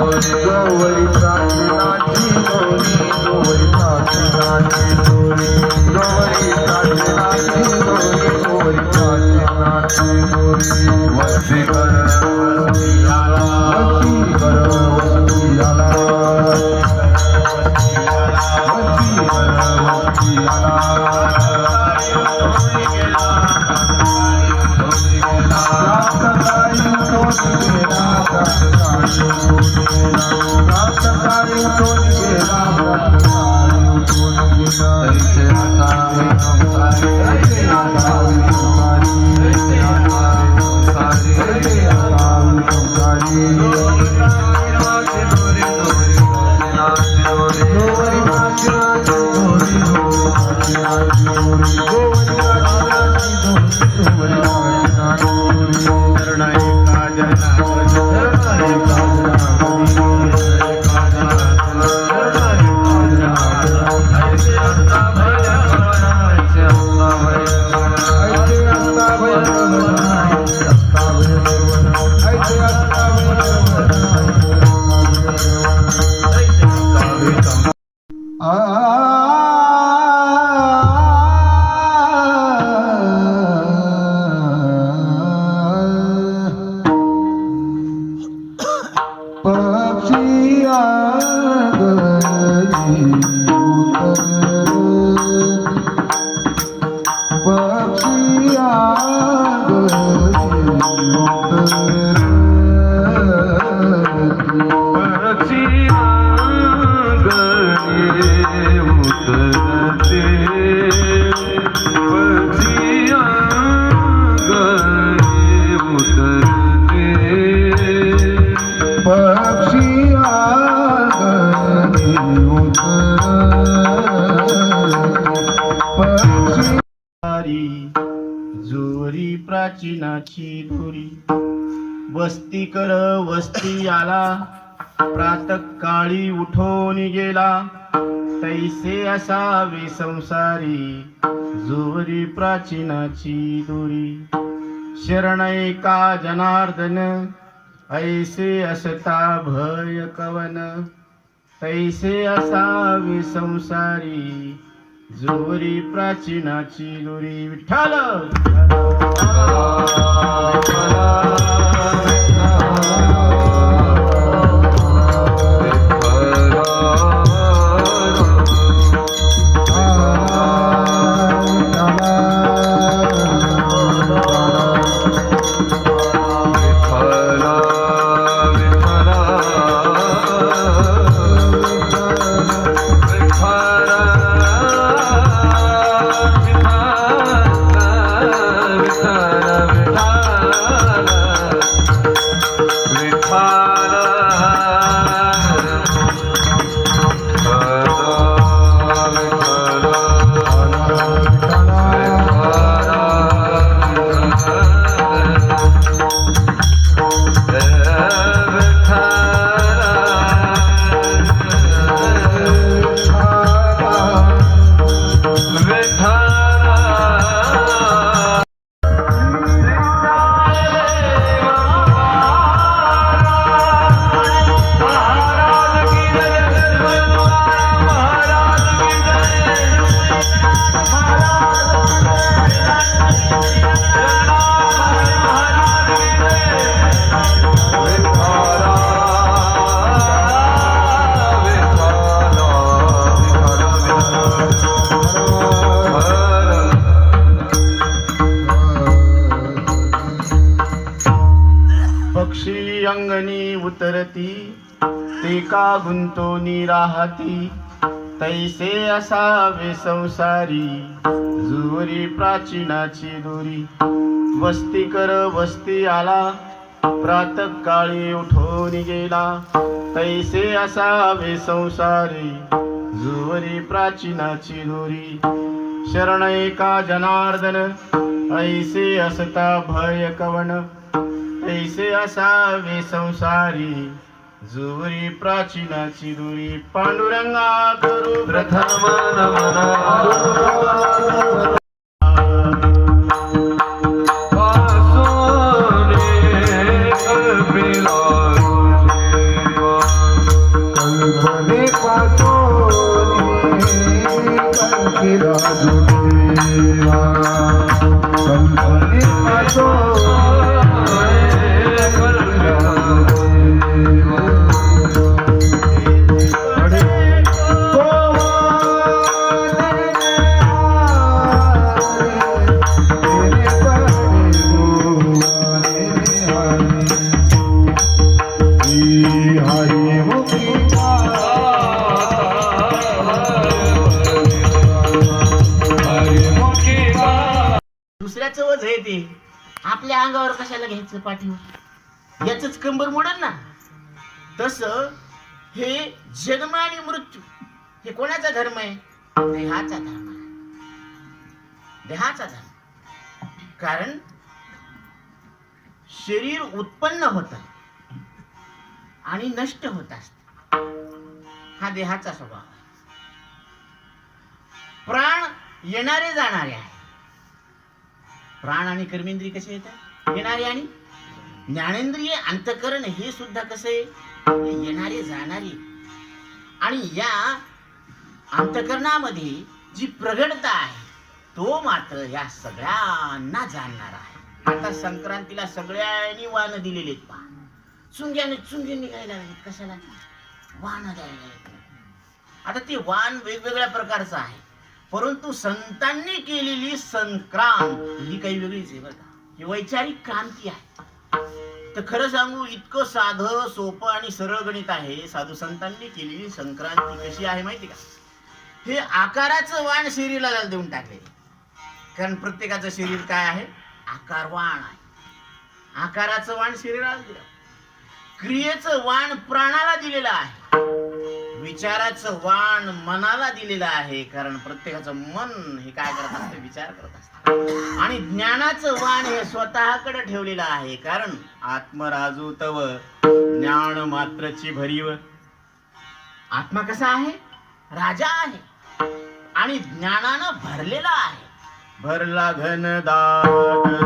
गौरी प्राचीनाची गौरी गौरी प्राचीनाची गौरी गौरी प्राचीनाची गौरी गौरी प्राचीनाची गौरी वस्ती कर Ram don't Ram वस्ती वस्ती आला. प्रात काळी उठून गेला. तैसे असावे संसारी जोरी प्राचीनाची दोरी. शरण का जनार्दन ऐसे असता भय कवन. तैसे असावे संसारी जोरी प्राचीनाची दोरी. विठ्ठल! का गुंतोनी राहती तैसे असावे संसारी जुवरी प्राचीनाची दोरी. वस्ती कर वस्ती आला प्रात काळी उठून गेला. तैसे असावे संसारी जुवरी प्राचीनाची दोरी. शरण एका जनार्दन ऐसे असता भय कवन तैसे असावे संसारी जुरी प्राचीनाची दुरी पांडुरंगा गुरु प्रथम वज आहे ते. आपल्या अंगावर कशाला घ्यायचं पाठीवर? याच कंबर मोडल ना. तस हे जन्म आणि मृत्यू हे कोणाचा धर्म आहे? देहाचा धर्म. देहाचा धर्म. कारण शरीर उत्पन्न होत आणि नष्ट होत असत. हा देहाचा स्वभाव प्राण येणारे जाणारे आहे. प्राण आणि कर्मेंद्रिय कसे येतात? येणारे आणि? ज्ञानेंद्रिय अंतकरण हे सुद्धा कसे? येणारे जाणारे. आणि या अंतकरणामध्ये जी प्रगडता आहे तो मात्र या सगळ्यांना जाणणार आहे. आता संक्रांतीला सगळ्यांनी वाण दिलेले आहेत पहा. चुंग्याने चुंगे निघायला कशाला? वाण द्यायला आता ते वाण वेगवेगळ्या प्रकारचं आहे. परंतु संतांनी केलेली संक्रांत ही काही वेगळीच आहे बघा ही वैचारिक क्रांती आहे. तर खरं सांगू इतकं साधं सोपं आणि सरळ गणित आहे साधू संतांनी केलेली संक्रांती कशी आहे माहिती का? हे आकाराचं वाण शरीराला देऊन टाकले कारण प्रत्येकाचं शरीर काय आहे? आकारवाण आहे. आकाराचं वाण शरीराला दिलं. क्रियेचं वाण प्राणाला दिलेलं आहे. विचाराचं वाण मनाला दिलेलं आहे कारण प्रत्येकाचं मन हे काय करत असतं? विचार करत असत. आणि ज्ञानाचं वाण हे स्वतःकडे ठेवलेलं आहे कारण आत्मराजू तव ज्ञान मात्रची भरीव. आत्मा कसा आहे? राजा आहे. आणि ज्ञानानं भरलेला आहे. भरला घन दाट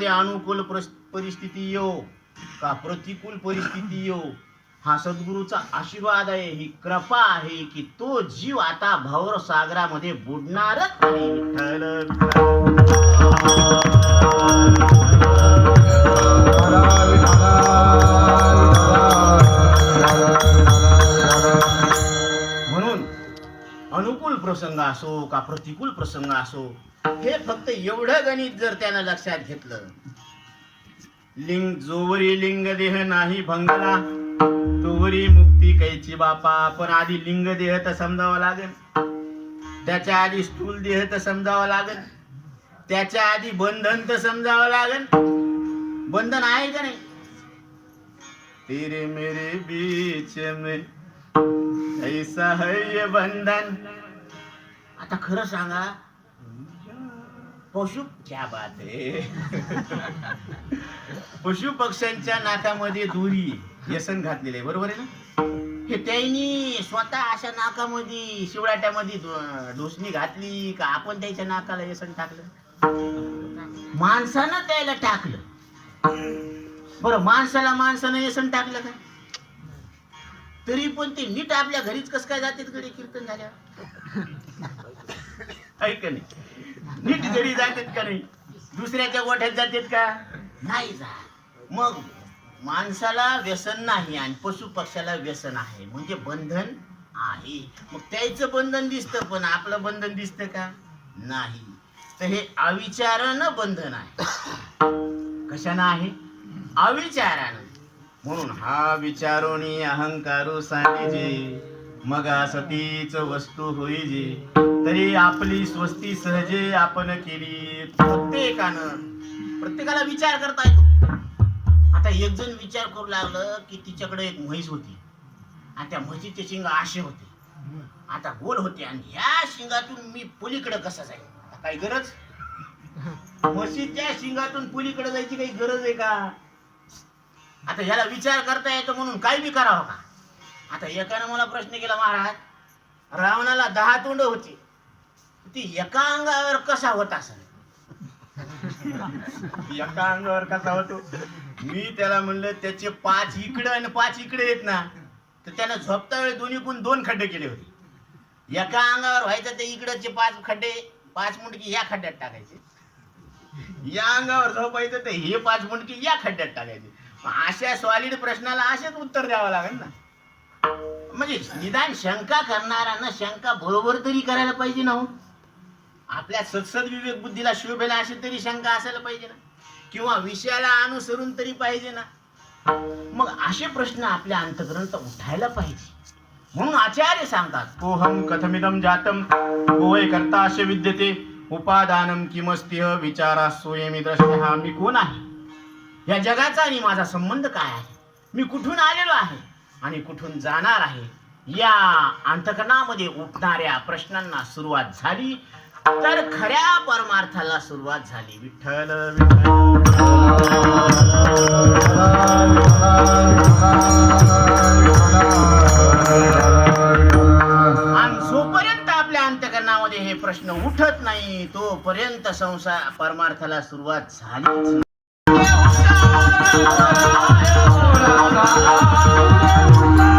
जीवनामध्ये अनुकूल परिस्थिती येऊ का प्रतिकूल परिस्थिती येऊ हा सद्गुरूचा आशीर्वाद आहे ही कृपा आहे की तो जीव आता भावर सागरामध्ये बुडणारच नाही म्हणून अनुकूल प्रसंग असो का प्रतिकूल प्रसंग असो हे फक्त एवढं गणित जर त्यानं लक्षात घेतलं. लिंग जोवरी लिंग देह नाही भंगला. तोवरी मुक्ती कैची बापा. पण आधी लिंग देह तर समजावा लागेल. त्याच्या आधी स्थूल देह तर समजावा लागेल. त्याच्या आधी बंधन तर समजावं लागेल. बंधन आहे का नाही? तेरे मेरे बीच में ऐसा है ये बंधन. आता खरं सांगा पशु क्या बात आहे पशु पक्ष्यांच्या नाकामध्ये दुरी व्यसन घातलेले बरोबर आहे ना? हे त्यांनी स्वतः अशा नाकामध्ये शिवडाट्यामध्ये ढो- ढोसणी घातली का आपण त्याच्या नाकाला व्यसन टाकलं? माणसानं त्याला टाकलं. बरं माणसाला माणसानं व्यसन टाकलं का? तरी पण ते नीट आपल्या घरीच कस काय जातात कडे कीर्तन झाल्यावर? ऐक नाही नीट घरी जातात का नाही? दुसऱ्याच्या गोठ्यात जातात का? नाही जा मग माणसाला व्यसन नाही आणि पशु पक्षाला व्यसन आहे. म्हणजे बंधन आहे. मग त्याचं बंधन दिसतं पण आपलं बंधन दिसतं का? नाही. तर हे अविचारानं बंधन आहे. कशानं आहे? अविचारानं. म्हणून हा विचारोनी अहंकारू सांगेजे मग सतीच वस्तू होईजे तरी आपली स्वस्ती सहजे आपण केली. प्रत्येकानं प्रत्येकाला विचार करता येतो. आता एक जण विचार करू लागलं की तिच्याकडे एक म्हैस होती. आणि त्या म्हशीचे शिंग असे होते. आता गोल होते आणि ह्या शिंगातून मी पुलीकडे कसा जाईल आता काही गरज? म्हशीच्या शिंगातून पुलीकडे जायची काही गरज आहे का? आता ह्याला विचार करता येतो म्हणून काय बी करावं का? आता एकानं मला प्रश्न केला महाराज रावणाला दहा तोंड होती. ती एका अंगावर कसा होत असेल? एका अंगावर कसा होतो? मी त्याला म्हणलं त्याचे पाच इकडं आणि पाच इकडे येत ना. तर त्यानं झोपता वेळी दोन्ही पण दोन खड्डे केले होते. एका अंगावर व्हायचं ते इकडचे पाच खड्डे पाच मुंडकी या खड्ड्यात टाकायचे. या अंगावर झोपायचं तर हे पाच मुंडकी या खड्ड्यात टाकायचे. अशा सॉलिड प्रश्नाला असेच उत्तर द्यावं लागेल ना. म्हणजे निदान शंका करणाऱ्यांना शंका बरोबर तरी करायला पाहिजे ना हो. आपल्या सत्सद विवेक बुद्धीला शोभेला अशी तरी शंका असायला पाहिजे ना. किंवा विषयाला अनुसरून तरी पाहिजे ना. मग असे प्रश्न आपल्या अंतकरणात उठायला पाहिजे. म्हणून आचार्य सांगतात कोहम कथमिदम जातम कोय करता असे विद्यते उपादानम किमस्तिह विचारा सोयमी हा मी कोण आहे? या जगाचा आणि माझा संबंध काय आहे? मी कुठून आलेलो आहे? आणि कुठून जाणार आहे? या अंतकणामध्ये उठणाऱ्या प्रश्नांना सुरुवात झाली. तर खऱ्या परमार्थाला सुरुवात झाली. विठ्ठल विठ्ठल. आणि जोपर्यंत आपल्या अंतकरणामध्ये हे प्रश्न उठत नाही तोपर्यंत संसार परमार्थाला सुरुवात झालीच नाही. पाण्यावरचा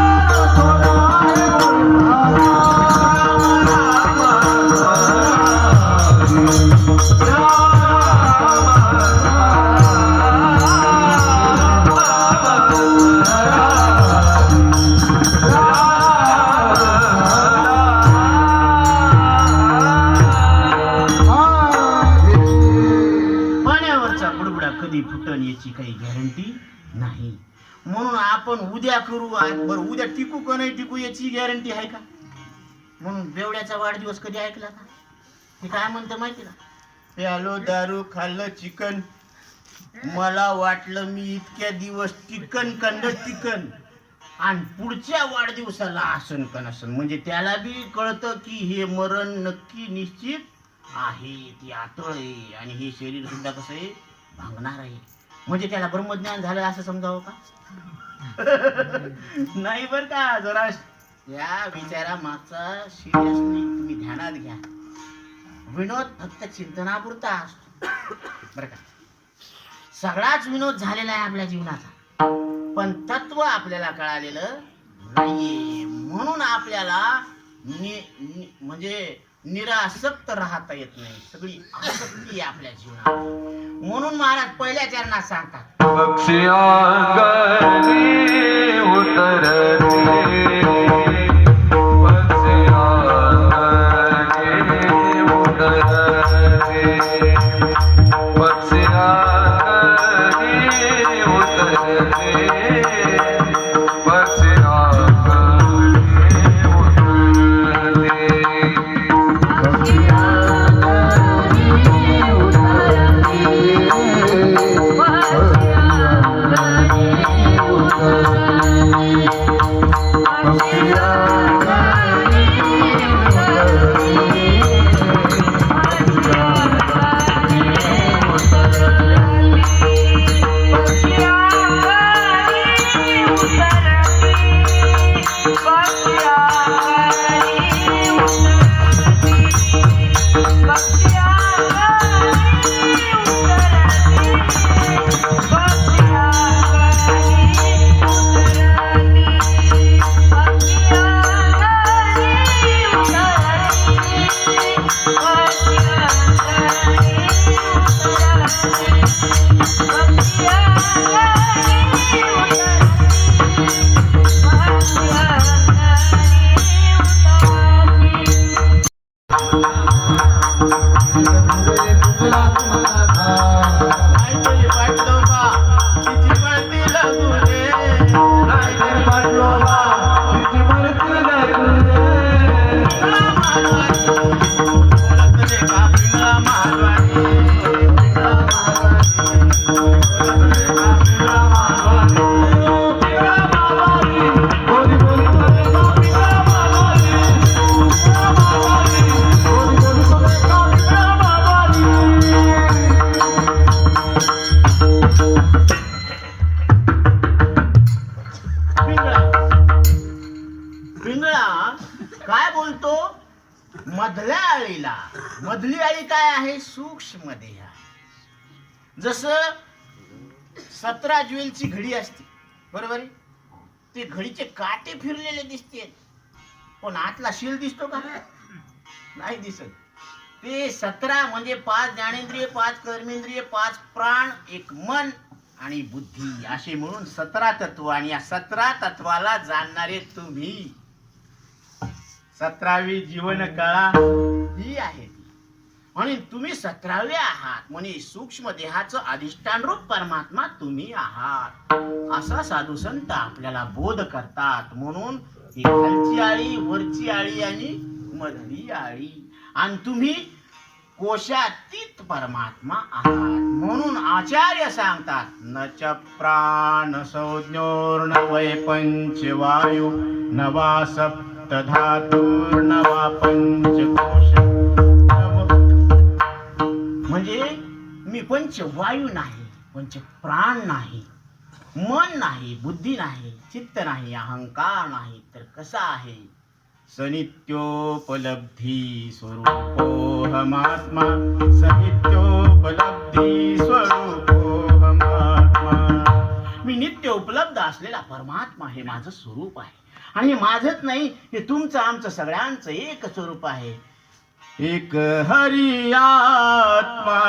आज बरं उद्या टिकू का नाही टिकू याची गॅरंटी आहे का? म्हणून बेवड्याचा वाढदिवस कधी ऐकला का? ते काय म्हणतं माहिती ना प्यालो दारू खाल्लं चिकन. मला वाटलं मी इतक्या दिवस टिकन कंड टिकन आणि पुढच्या वाढदिवसाला आसन का नसन? म्हणजे त्याला बी कळतं की हे मरण नक्की निश्चित आहे. ती आतळ आहे. आणि हे शरीर सुद्धा कसं आहे? भांगणार आहे. म्हणजे त्याला ब्रह्मज्ञान झालं असं समजावं का? नाही बर का जरा या विचारा मागचा सिरियसली तुम्ही ध्यानात घ्या. विनोद फक्त चिंतनापुरता असतो. बरं का? सगळाच विनोद झालेला आहे आपल्या जीवनाचा. पण तत्व आपल्याला कळालेलं नाहीये. म्हणून आपल्याला नि- नि- म्हणजे निरासक्त राहता येत नाही. सगळी आसक्ती आहे आपल्या जीवनात. म्हणून महाराज पहिल्या चरणात सांगतात. Allah. मधल्या आळीला मधली आळी काय आहे? सूक्ष्म देह आहे. जसं सतरा ज्वेलची घडी असते. बरोबर आहे? ते घडीचे काटे फिरलेले दिसते. पण आतला शिल दिसतो का? नाही दिसत. ते सतरा म्हणजे पाच ज्ञानेंद्रिय पाच कर्मेंद्रिय पाच प्राण एक मन आणि बुद्धी. असे म्हणून सतरा तत्व आणि या सतरा तत्वाला जाणणारे तुम्ही. सतरावी जीवन कळा. ही आहे आणि तुम्ही सतरावे आहात. म्हणजे सूक्ष्म देहाचं अधिष्ठान रूप परमात्मा तुम्ही आहात. असा साधू संत आपल्याला बोध करतात. म्हणून ही खालची आळी वरची आळी आणि मधली आळी. आणि तुम्ही कोशातीत परमात्मा आहात. म्हणून आचार्य सांगतात न च प्राण संज्ञोर्न वै पंचवायु न वा सप्त धातुर्न पंचकोश म्हणजे मी पंच वायू नाही पंच प्राण नाही मन नाही बुद्धी नाही चित्त नाही अहंकार नाही तर कसा आहे? सनित्योपलब्धी स्वरूपोहमात्मा सनित्योपलब्धी स्वरूपोहमात्मा. मी नित्य उपलब्ध असलेला परमात्मा हे माझं स्वरूप आहे. आणि माझंच नाही हे तुमचं आमचं सगळ्यांचं एक स्वरूप आहे. एक हरी आत्मा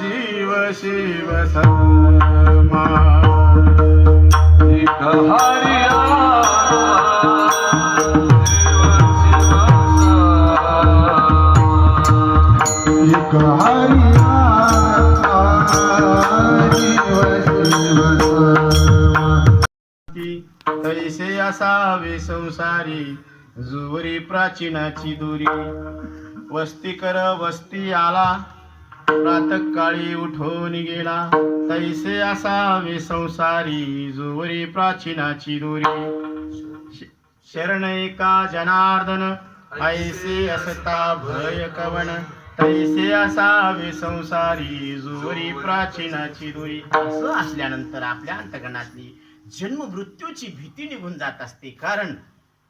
जीव शिव समा एक हरी एक जीव शिव तैसे असावे संसारी जुवरी प्राचीनाची दुरी. वस्ती कर वस्ती आला प्रातकाळी उठून गेला. तैसे असावे संसारी जुवरी प्राचीनाची दुरी. शरण एका जनार्दन ऐसे असता भय कवन. तैसे असावे संसारी जुवरी प्राचीनाची दुरी. असं असल्यानंतर आपल्या अंतकरणातली जन्म मृत्यूची भीती निघून जात असते. कारण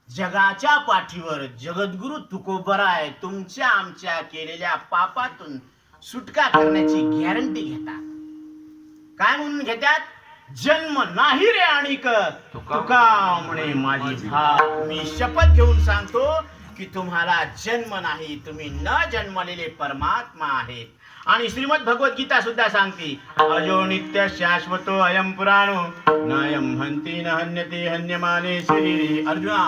जगाच्या पाठीवर जगद्गुरु तुकोबराय तुमच्या आमच्या केलेल्या पापातून सुटका करण्याची गॅरंटी घेतात. काय म्हणून घेतात? जन्म नाही रे आणि तुका म्हणे माझी भाव. मी शपथ घेऊन सांगतो की तुम्हाला जन्म नाही. तुम्ही न जन्मलेले परमात्मा आहेत. आणि श्रीमद भगवद्गीता सुद्धा सांगते अजो नित्य शाश्वतो अयम पुराणो नायम हंती न हन्यते हन्यमाने शरीरे. अर्जुना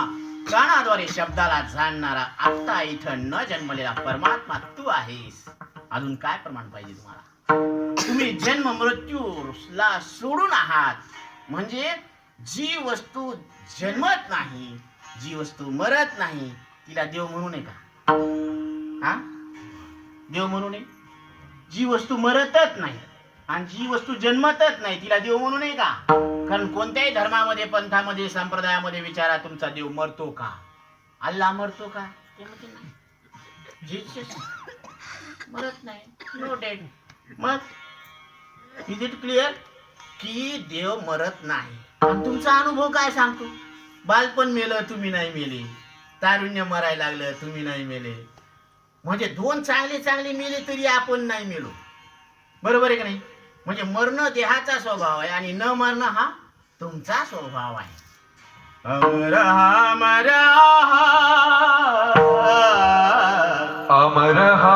कानाद्वारे शब्दाला जाणणारा आता इथं न जन्मलेला परमात्मा तू आहेस. अजून काय प्रमाण पाहिजे तुम्हाला? तुम्ही जन्म मृत्यूला सोडून आहात. म्हणजे जी वस्तू जन्मत नाही जी वस्तू मरत नाही. तिला देव म्हणू नये का? हा? देव म्हणू नये? जी वस्तू मरतच नाही आणि जी वस्तू जन्मतच नाही तिला देव म्हणू नये का? कारण कोणत्याही धर्मामध्ये पंथामध्ये संप्रदायामध्ये विचारा तुमचा देव मरतो का? अल्ला मरतो का? ते म्हणते मरत नाही. नो डेड मग? इज इट क्लिअर की देव मरत नाही. आणि तुमचा अनुभव काय सांगतो? बालपण मेलं तुम्ही नाही मेले. तारुण्य मरायला लागलं तुम्ही नाही मेले. म्हणजे दोन चांगले चांगले मेले तरी आपण नाही मेलो. बरोबर आहे का नाही? म्हणजे मरणं देहाचा स्वभाव आहे आणि न मरणं हा तुमचा स्वभाव आहे. अमर हा मरा अमर हा